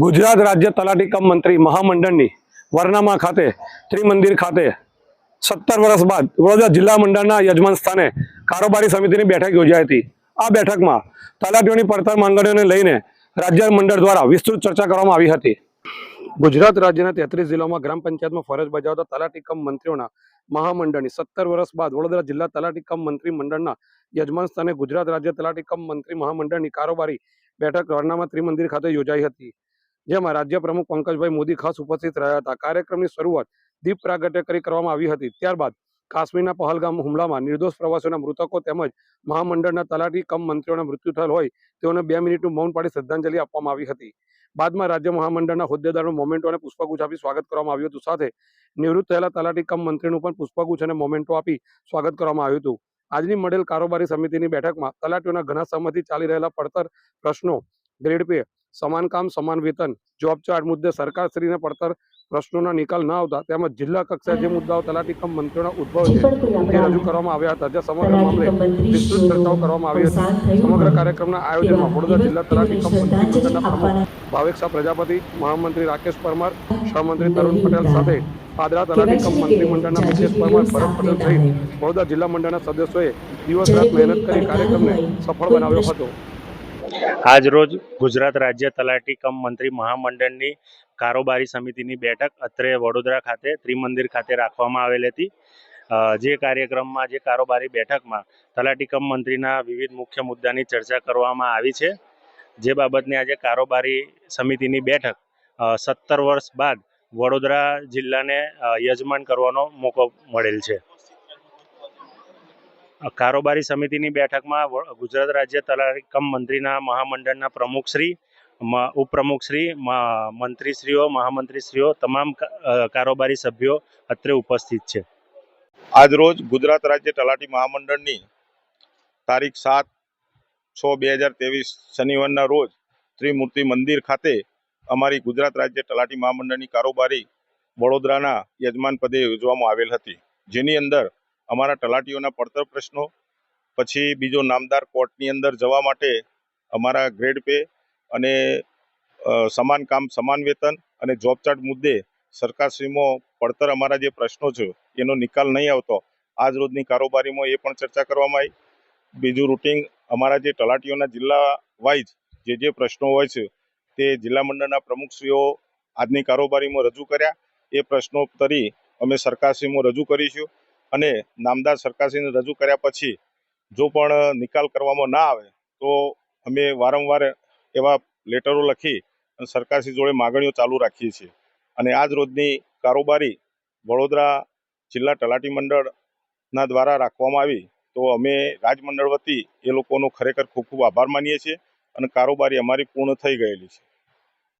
ગુજરાત રાજ્ય તલાટી કમ મંત્રી મહામંડળની વરનામા ખાતે, ત્રિમંદિર ખાતે સત્તર વર્ષ બાદ વડોદરા જિલ્લા મંડળના યજમાન સ્થાને કારોબારી સમિતિની બેઠક યોજાઈ હતી. આ બેઠકમાં તલાટીઓની પડતર માંગણીઓને લઈને રાજ્ય મંડળ દ્વારા વિસ્તૃત ચર્ચા કરવામાં આવી હતી. ગુજરાત રાજ્યના તેત્રીસ જિલ્લાઓમાં ગ્રામ પંચાયતમાં ફરજ બજાવતા તલાટી કમ મંત્રીઓના મહામંડળની સત્તર વર્ષ બાદ વડોદરા જિલ્લા તલાટી કમ મંત્રી મંડળના યજમાન સ્થાને ગુજરાત રાજ્ય તલાટી કમ મંત્રી મહામંડળની કારોબારી બેઠક વરનામા ત્રિમંદિર ખાતે યોજાઈ હતી. જેમાં રાજ્ય પ્રમુખ પંકજભાઈ મોદી ખાસ ઉપસ્થિત રહ્યા હતા. કાર્યક્રમની શરૂઆત દીપ પ્રાગટ્ય કરી કરવામાં આવી હતી. ત્યારબાદ કાશ્મીરના પહલગામ હુમલામાં નિર્દોષ પ્રવાસીઓના મૃતકો તેમજ મહામંડળના તલાટી કમ મંત્રીઓના મૃત્યુ થયેલ હોય તેઓને બે મિનિટનું મૌન પાડી શ્રદ્ધાંજલિ આપવામાં આવી હતી. બાદમાં રાજ્ય મહામંડળના હોદ્દેદારનું મોમેન્ટો અને પુષ્પગુચ્છ આપી સ્વાગત કરવામાં આવ્યું હતું. સાથે નિવૃત્ત થયેલા તલાટી કમ મંત્રીનું પણ પુષ્પગુચ્છ અને મોમેન્ટો આપી સ્વાગત કરવામાં આવ્યું હતું. આજની મળેલ કારોબારી સમિતિની બેઠકમાં તલાટીઓના ઘણા સમયથી ચાલી રહેલા પડતર પ્રશ્નો, ગ્રેડ પે સમાન કામ સમાન વેતન. જોબ ચાર્ટ મુદ્દે સરકારશ્રીને પડતર પ્રશ્નોના નિકાલ ન આવતા તેમજ જિલ્લા કક્ષાએ જે મુદ્દાઓ તલાટી કમ મંત્રીઓના ઉદ્ભવ છે તે રજૂ કરવામાં આવ્યા હતા. જે સમગ્ર મામલે વિસ્તૃત ચર્ચાઓ કરવામાં આવી હતી. સમગ્ર કાર્યક્રમના આયોજનમાં વડોદરા જિલ્લા તલાટી કમ મંત્રી પ્રમુખ ભાવેક શાહ પ્રજાપતિ મહામંત્રી રાકેશ પરમાર સહમંત્રી તરુણ પટેલ સાથે પાદરા તલાટી કમ મંત્રી મંડળના મિતેશ પરમાર ભરત પટેલ સહિત વડોદરા જિલ્લા મંડળના સદસ્યોએ દિવસ રાત મહેનત કરી કાર્યક્રમને સફળ બનાવ્યો હતો. આજ રોજ ગુજરાત રાજ્ય તલાટી કમ મંત્રી મહામંડળની કારોબારી સમિતિની બેઠક અત્રે વડોદરા ખાતે ત્રિમંદિર ખાતે રાખવામાં આવેલ હતી. જે કાર્યક્રમમાં, જે કારોબારી બેઠકમાં તલાટી કમ મંત્રીના વિવિધ મુખ્ય મુદ્દાની ચર્ચા કરવામાં આવી છે. જે બાબતની આજે કારોબારી સમિતિની બેઠક સત્તર વર્ષ બાદ વડોદરા જિલ્લાને યજમાન કરવાનો મોકો મળેલ છે. કારોબારી સમિતિની બેઠકમાં ગુજરાત રાજ્ય તલાટી કમ મંત્રીના મહામંડળના પ્રમુખશ્રી ઉપપ્રમુખશ્રી મંત્રીશ્રીઓ, મહામંત્રીશ્રીઓ, તમામ કારોબારી સભ્યો અત્રે ઉપસ્થિત છે. આજરોજ ગુજરાત રાજ્ય તલાટી મહામંડળની તારીખ સાત છ બે હજાર ત્રેવીસ શનિવારના રોજ ત્રિમૂર્તિ મંદિર ખાતે અમારી ગુજરાત રાજ્ય તલાટી મહામંડળની કારોબારી વડોદરાના યજમાન પદે યોજવામાં આવેલ હતી. જેની અંદર અમારા તલાટીઓના પડતર પ્રશ્નો, પછી બીજો નામદાર કોર્ટની અંદર જવા માટે અમારા ગ્રેડ પે અને સમાન કામ, સમાન વેતન અને જોબ ચાર્ટ મુદ્દે સરકારશ્રીમાં પડતર અમારા જે પ્રશ્નો છે, એનો નિકાલ નહીં આવતો. આજ રોજની કારોબારીમાં એ પણ ચર્ચા કરવામાં આવી. બીજું રૂટિન અમારા જે તલાટીઓના જિલ્લા વાઇઝ જે જે પ્રશ્નો હોય છે, તે જિલ્લા મંડળના પ્રમુખશ્રીઓ આજની કારોબારીમાં રજૂ કર્યા. એ પ્રશ્નો તરી અમે સરકારશ્રીમાં રજૂ કરીશું. અને નામદાર સરકારશ્રીને રજૂ કર્યા પછી જો પણ નિકાલ કરવામાં ના આવે, તો અમે વારંવાર એવા લેટરો લખી અને સરકારશ્રી જોડે માગણીઓ ચાલુ રાખીએ છીએ. અને આજ રોજની કારોબારી વડોદરા જિલ્લા તલાટી મંડળના દ્વારા રાખવામાં આવી, તો અમે રાજમંડળ વતી એ લોકોનો ખરેખર ખૂબ ખૂબ આભાર માનીએ છીએ અને કારોબારી અમારી પૂર્ણ થઈ ગયેલી છે.